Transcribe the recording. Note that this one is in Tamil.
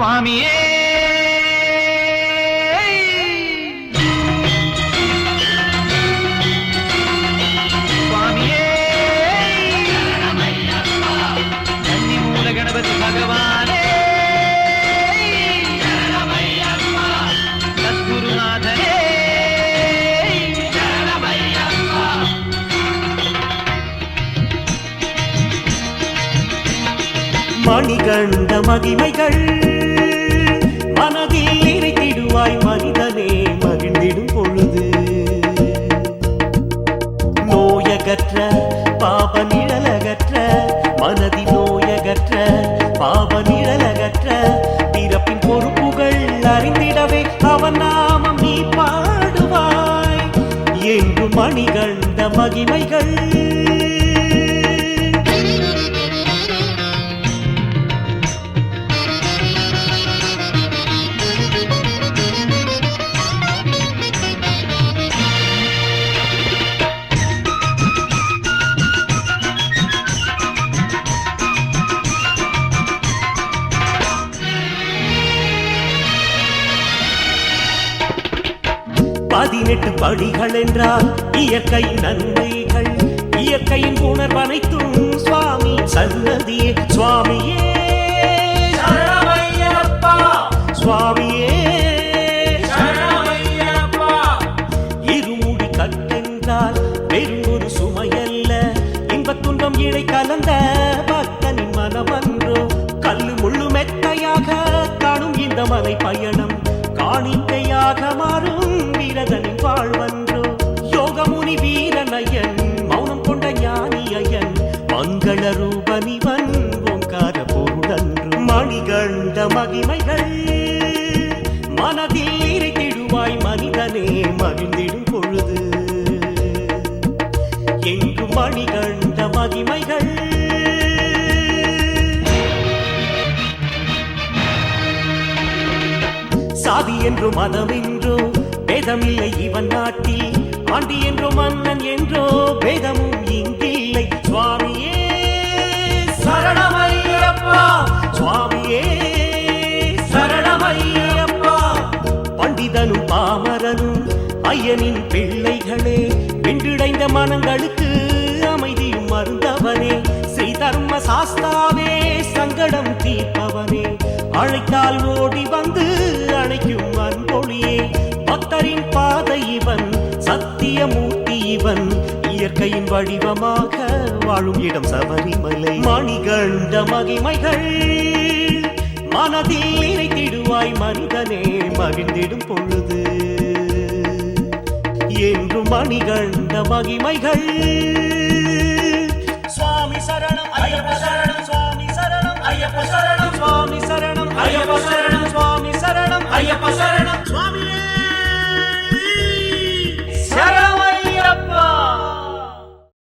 சுவாமியே. மணி கண்ட மகிமைகள். மனதில் நிறைத்திடுவாய் மனிதனே மகிழ்ந்திடும் பொழுது. நோயகற்ற பாப நிழலகற்ற மனதி நோயகற்ற பாப நிழலகற்ற பிறப்பின் பொறுப்புகள் அறிந்திடவே அவன் நாமம் நீ பாடுவாய். என்று மணிகண்ட மகிமைகள்? பதினெட்டு படிகள் என்றால் இயற்கை நன்மைகள் இயற்கையின் உணர்வனைத்தும் சுவாமி சன்னதியே சுவாமியே. சுவாமியே. இருமுடி கட்டென்றால் வெறும் ஒரு சுமையல்ல இன்பத் துன்பம் இணை கலந்த பக்தனின் மனமன்றோ கல்லு முள்ளு மெத்தையாக காணும் இந்த மலை பயணம் காணிக்கையாக மாறும் வாழ்வன்றோ? யோகமுனி வீரனையன் மௌனம் கொண்ட ஞானியன் மங்கள ரூபனிவன் ஓங்கார பொருளன்று மணிகண்ட மகிமைகள். மனதில் இறைத்திடுவாய் மனிதனே மகிழ்ந்திடும் பொழுது. எங்கு மணிகண்ட மகிமைகள்? சாதி என்று மதம் பேதமில்லை இவன் நாட்டில். ஆண்டி என்றோ மன்னன் என்றோ பேதமும் இங்கில்லை. சுவாமியே சரணமையப்பா சுவாமியே சரணமையப்பா பண்டிதனும் பாமரனும் ஐயனின் பிள்ளைகளே வென்றிடைந்த மனங்களுக்கு அமைதியும் மருந்தவனே ஸ்ரீ தர்ம சாஸ்தாவே சங்கடம் தீர்ப்பவனே. அழைத்தால் ஓடி வந்து பாதை இவன் சத்தியமூர்த்தி இவன். இயற்கையின் வடிவமாக வாழும் இடம் சபரிமலை. மணிகண்ட மகிமைகள் மனதில் இறைத்திடுவாய் மனிதனே மகிழ்ந்திடும் பொழுது. என்று மணிகண்ட மகிமைகள். சுவாமி சரணம் ஐயப்ப சரணம் சுவாமி சரணம் ஐயப்ப சரணம் சுவாமி சரணம் ஐயப்ப சரணம் சுவாமி சரணம் ஐயப்ப சரணம்.